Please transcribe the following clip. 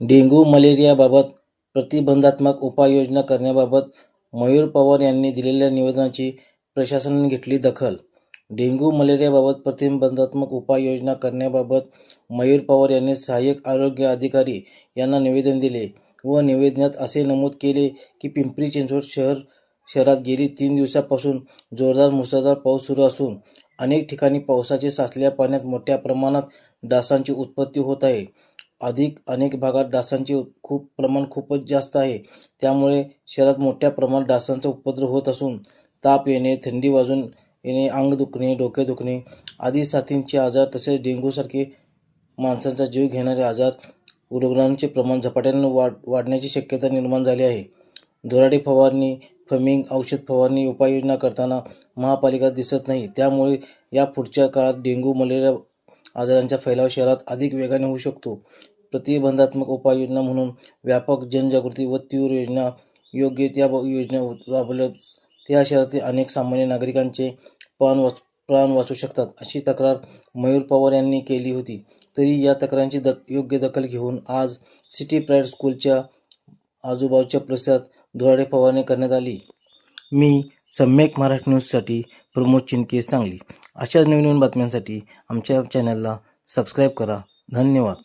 Dengue मलेरियाबाबत प्रतिबंधात्मक उपाययोजना करण्याबाबत मयूर पवार यांनी दिलेल्या निवेदनाची प्रशासनाने घेतली दखल. डेंग्यू मलेरियाबाबत प्रतिबंधात्मक उपाययोजना करण्याबाबत मयूर पवार यांनी सहाय्यक आरोग्य अधिकारी यांना निवेदन दिले व निवेदनात असे नमूद केले की पिंपरी चिंचवड शहर शहरात गेली तीन दिवसापासून जोरदार मुसळधार पाऊस सुरू असून अनेक ठिकाणी पावसाचे साचलेल्या पाण्यात मोठ्या प्रमाणात डासांची उत्पत्ती होत आहे. अधिक अनेक भागात डासांचे खूप प्रमाण खूपच जास्त आहे. त्यामुळे शहरात मोठ्या प्रमाणात डासांचा उपद्रव होत असून ताप येणे थंडी वाजून येणे अंग दुखणे डोके दुखणे आदी साथींचे आजार तसेच डेंग्यूसारखे माणसांचा जीव घेणारे आजार रुग्णांचे प्रमाण झपाट्याने वाढ वाढण्याची शक्यता निर्माण झाली आहे. धुराडी फवारणी फमिंग औषध फवारणी उपाययोजना करताना महापालिका दिसत नाही. त्यामुळे या पुढच्या काळात डेंग्यू मलेरिया आजारांचा फैलाव शहरात अधिक वेगाने होऊ शकतो. प्रतिबंधात्मक उपाययोजना म्हणून व्यापक जनजागृती व तीव्र योजना योग्य त्या योजना राबवल्या त्या शहरातील अनेक सामान्य नागरिकांचे प्राण वाच प्राण वाचू शकतात अशी तक्रार मयूर पवार यांनी केली होती. तरी या तक्रारांची दक योग्य दखल घेऊन आज सिटी प्राईड स्कूलच्या आजूबाजूच्या परिसरात धुराडे फवारणी करण्यात आली. मी सम्यक मराठी न्यूजसाठी प्रमोद चिनके सांगली. अशाच नवीन नवीन बातम्यांसाठी आमच्या चॅनलला सबस्क्राईब करा. धन्यवाद.